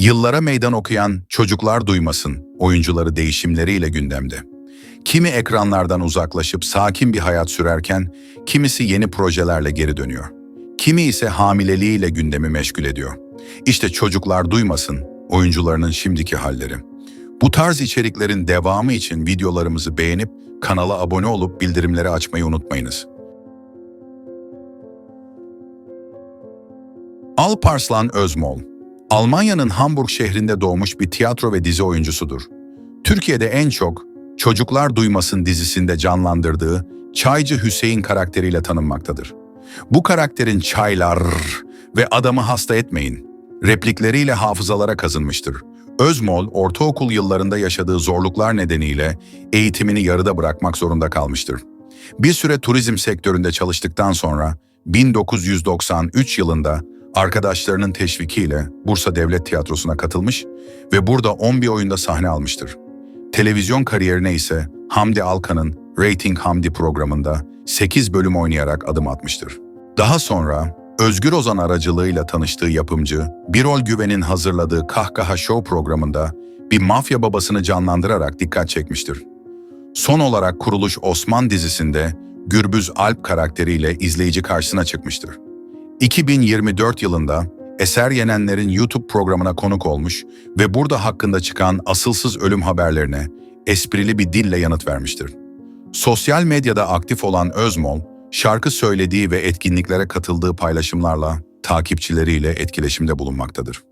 Yıllara meydan okuyan Çocuklar Duymasın oyuncuları değişimleriyle gündemde. Kimi ekranlardan uzaklaşıp sakin bir hayat sürerken, kimisi yeni projelerle geri dönüyor. Kimi ise hamileliğiyle gündemi meşgul ediyor. İşte Çocuklar Duymasın oyuncularının şimdiki halleri. Bu tarz içeriklerin devamı için videolarımızı beğenip kanala abone olup bildirimleri açmayı unutmayınız. Alparslan Özmol, Almanya'nın Hamburg şehrinde doğmuş bir tiyatro ve dizi oyuncusudur. Türkiye'de en çok Çocuklar Duymasın dizisinde canlandırdığı Çaycı Hüseyin karakteriyle tanınmaktadır. Bu karakterin çaylar ve adamı hasta etmeyin replikleriyle hafızalara kazınmıştır. Özmol, ortaokul yıllarında yaşadığı zorluklar nedeniyle eğitimini yarıda bırakmak zorunda kalmıştır. Bir süre turizm sektöründe çalıştıktan sonra 1993 yılında arkadaşlarının teşvikiyle Bursa Devlet Tiyatrosu'na katılmış ve burada 11 oyunda sahne almıştır. Televizyon kariyerine ise Hamdi Alkan'ın Rating Hamdi programında 8 bölüm oynayarak adım atmıştır. Daha sonra Özgür Ozan aracılığıyla tanıştığı yapımcı, Birol Güven'in hazırladığı Kahkaha Show programında bir mafya babasını canlandırarak dikkat çekmiştir. Son olarak Kuruluş Osman dizisinde Gürbüz Alp karakteriyle izleyici karşısına çıkmıştır. 2024 yılında Eser Yenenler'in YouTube programına konuk olmuş ve burada hakkında çıkan asılsız ölüm haberlerine esprili bir dille yanıt vermiştir. Sosyal medyada aktif olan Özmol, şarkı söylediği ve etkinliklere katıldığı paylaşımlarla takipçileriyle etkileşimde bulunmaktadır.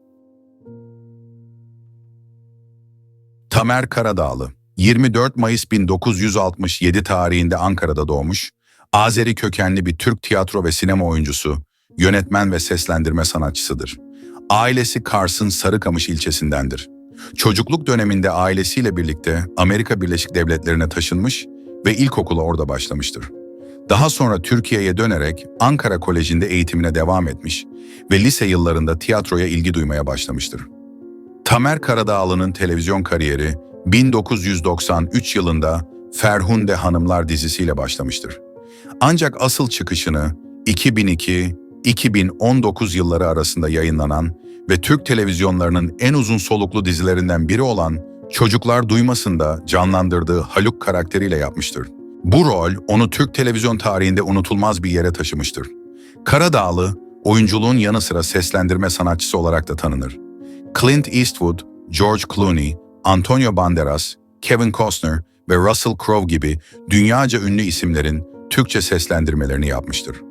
Tamer Karadağlı 24 Mayıs 1967 tarihinde Ankara'da doğmuş, Azeri kökenli bir Türk tiyatro ve sinema oyuncusu, yönetmen ve seslendirme sanatçısıdır. Ailesi Kars'ın Sarıkamış ilçesindendir. Çocukluk döneminde ailesiyle birlikte Amerika Birleşik Devletleri'ne taşınmış ve ilkokula orada başlamıştır. Daha sonra Türkiye'ye dönerek Ankara Koleji'nde eğitimine devam etmiş ve lise yıllarında tiyatroya ilgi duymaya başlamıştır. Tamer Karadağlı'nın televizyon kariyeri 1993 yılında Ferhunde Hanımlar dizisiyle başlamıştır. Ancak asıl çıkışını 2002-2019 yılları arasında yayınlanan ve Türk televizyonlarının en uzun soluklu dizilerinden biri olan Çocuklar Duymasın'da canlandırdığı Haluk karakteriyle yapmıştır. Bu rol onu Türk televizyon tarihinde unutulmaz bir yere taşımıştır. Karadağlı, oyunculuğun yanı sıra seslendirme sanatçısı olarak da tanınır. Clint Eastwood, George Clooney, Antonio Banderas, Kevin Costner ve Russell Crowe gibi dünyaca ünlü isimlerin Türkçe seslendirmelerini yapmıştır.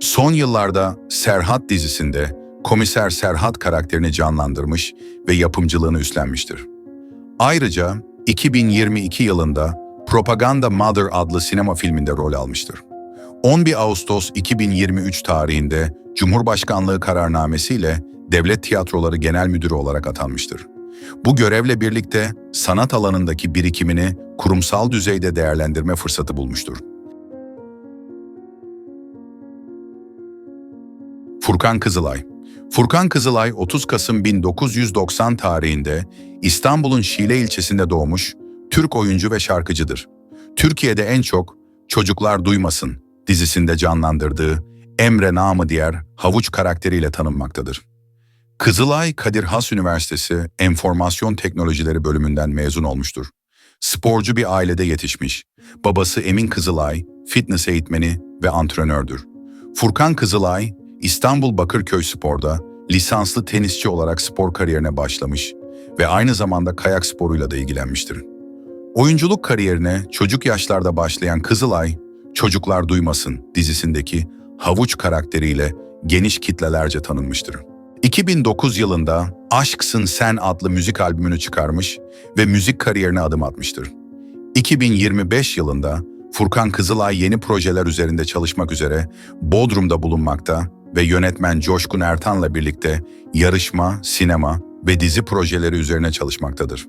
Son yıllarda Serhat dizisinde Komiser Serhat karakterini canlandırmış ve yapımcılığını üstlenmiştir. Ayrıca 2022 yılında Propaganda Mother adlı sinema filminde rol almıştır. 11 Ağustos 2023 tarihinde Cumhurbaşkanlığı kararnamesiyle Devlet Tiyatroları Genel Müdürü olarak atanmıştır. Bu görevle birlikte sanat alanındaki birikimini kurumsal düzeyde değerlendirme fırsatı bulmuştur. Furkan Kızılay Furkan Kızılay 30 Kasım 1990 tarihinde İstanbul'un Şile ilçesinde doğmuş, Türk oyuncu ve şarkıcıdır. Türkiye'de en çok Çocuklar Duymasın dizisinde canlandırdığı Emre namı diğer Havuç karakteriyle tanınmaktadır. Kızılay Kadir Has Üniversitesi Enformasyon Teknolojileri bölümünden mezun olmuştur. Sporcu bir ailede yetişmiş. Babası Emin Kızılay, fitness eğitmeni ve antrenördür. Furkan Kızılay, İstanbul Bakırköy Spor'da lisanslı tenisçi olarak spor kariyerine başlamış ve aynı zamanda kayak sporuyla da ilgilenmiştir. Oyunculuk kariyerine çocuk yaşlarda başlayan Kızılay, Çocuklar Duymasın dizisindeki Havuç karakteriyle geniş kitlelerce tanınmıştır. 2009 yılında Aşksın Sen adlı müzik albümünü çıkarmış ve müzik kariyerine adım atmıştır. 2025 yılında Furkan Kızılay yeni projeler üzerinde çalışmak üzere Bodrum'da bulunmakta ve yönetmen Coşkun Ertan'la birlikte yarışma, sinema ve dizi projeleri üzerine çalışmaktadır.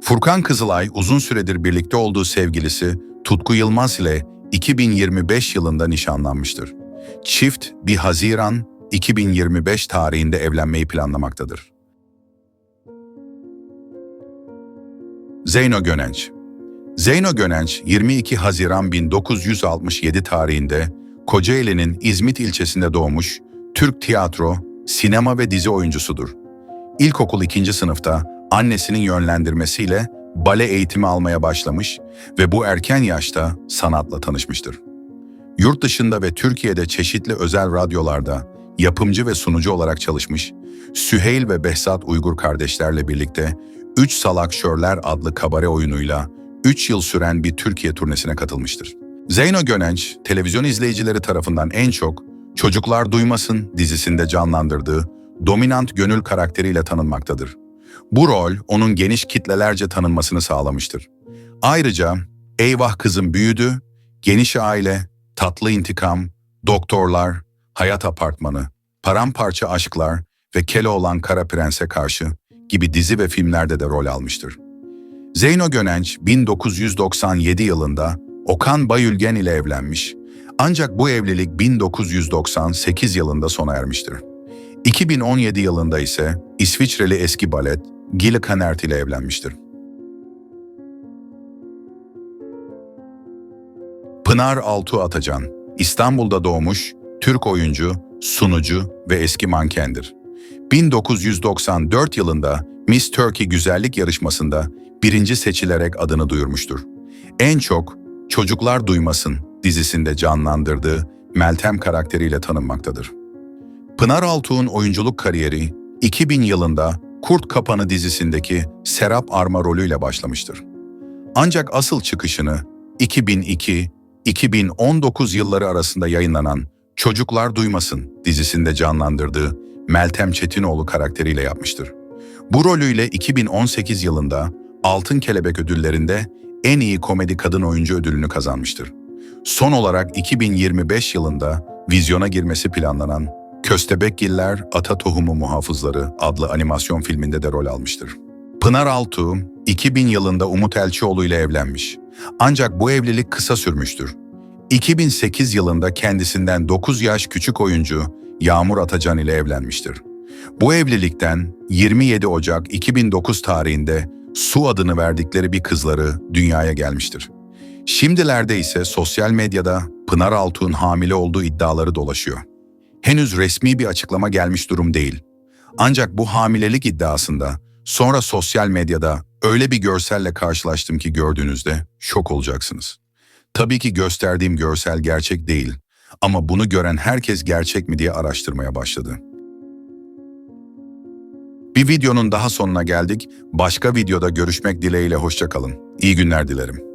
Furkan Kızılay uzun süredir birlikte olduğu sevgilisi Tutku Yılmaz ile 2025 yılında nişanlanmıştır. Çift 1 Haziran 2025 tarihinde evlenmeyi planlamaktadır. Zeyno Gönenç Zeyno Gönenç 22 Haziran 1967 tarihinde Kocaeli'nin İzmit ilçesinde doğmuş Türk tiyatro, sinema ve dizi oyuncusudur. ilkokul ikinci sınıfta annesinin yönlendirmesiyle bale eğitimi almaya başlamış ve bu erken yaşta sanatla tanışmıştır. Yurt dışında ve Türkiye'de çeşitli özel radyolarda yapımcı ve sunucu olarak çalışmış, Süheyl ve Behzat Uygur kardeşlerle birlikte Üç Salak Şörler adlı kabare oyunuyla 3 yıl süren bir Türkiye turnesine katılmıştır. Zeyno Gönenç, televizyon izleyicileri tarafından en çok Çocuklar Duymasın dizisinde canlandırdığı dominant gönül karakteriyle tanınmaktadır. Bu rol onun geniş kitlelerce tanınmasını sağlamıştır. Ayrıca Eyvah Kızım Büyüdü, Geniş Aile, Tatlı İntikam, Doktorlar, Hayat Apartmanı, Paramparça Aşklar ve Keloğlan Kara Prens'e karşı gibi dizi ve filmlerde de rol almıştır. Zeyno Gönenç 1997 yılında Okan Bayülgen ile evlenmiş ancak bu evlilik 1998 yılında sona ermiştir. 2017 yılında ise İsviçreli eski balet Gille Kanert ile evlenmiştir. Pınar Altuğ Atacan, İstanbul'da doğmuş, Türk oyuncu, sunucu ve eski mankendir. 1994 yılında Miss Turkey güzellik yarışmasında birinci seçilerek adını duyurmuştur. En çok Çocuklar Duymasın dizisinde canlandırdığı Meltem karakteriyle tanınmaktadır. Pınar Altuğ'un oyunculuk kariyeri 2000 yılında Kurt Kapanı dizisindeki Serap Arma rolüyle başlamıştır. Ancak asıl çıkışını 2002-2019 yılları arasında yayınlanan Çocuklar Duymasın dizisinde canlandırdığı Meltem Çetinoğlu karakteriyle yapmıştır. Bu rolüyle 2018 yılında Altın Kelebek ödüllerinde en iyi komedi kadın oyuncu ödülünü kazanmıştır. Son olarak 2025 yılında vizyona girmesi planlanan Köstebekgiller Ata Tohumu Muhafızları adlı animasyon filminde de rol almıştır. Pınar Altuğ, 2000 yılında Umut Elçioğlu ile evlenmiş. Ancak bu evlilik kısa sürmüştür. 2008 yılında kendisinden 9 yaş küçük oyuncu Yağmur Atacan ile evlenmiştir. Bu evlilikten 27 Ocak 2009 tarihinde Su adını verdikleri bir kızları dünyaya gelmiştir. Şimdilerde ise sosyal medyada Pınar Altuğ'un hamile olduğu iddiaları dolaşıyor. Henüz resmi bir açıklama gelmiş durum değil. Ancak bu hamilelik iddiasında sonra sosyal medyada öyle bir görselle karşılaştım ki gördüğünüzde şok olacaksınız. Tabii ki gösterdiğim görsel gerçek değil ama bunu gören herkes gerçek mi diye araştırmaya başladı. Bir videonun daha sonuna geldik. Başka videoda görüşmek dileğiyle hoşçakalın. İyi günler dilerim.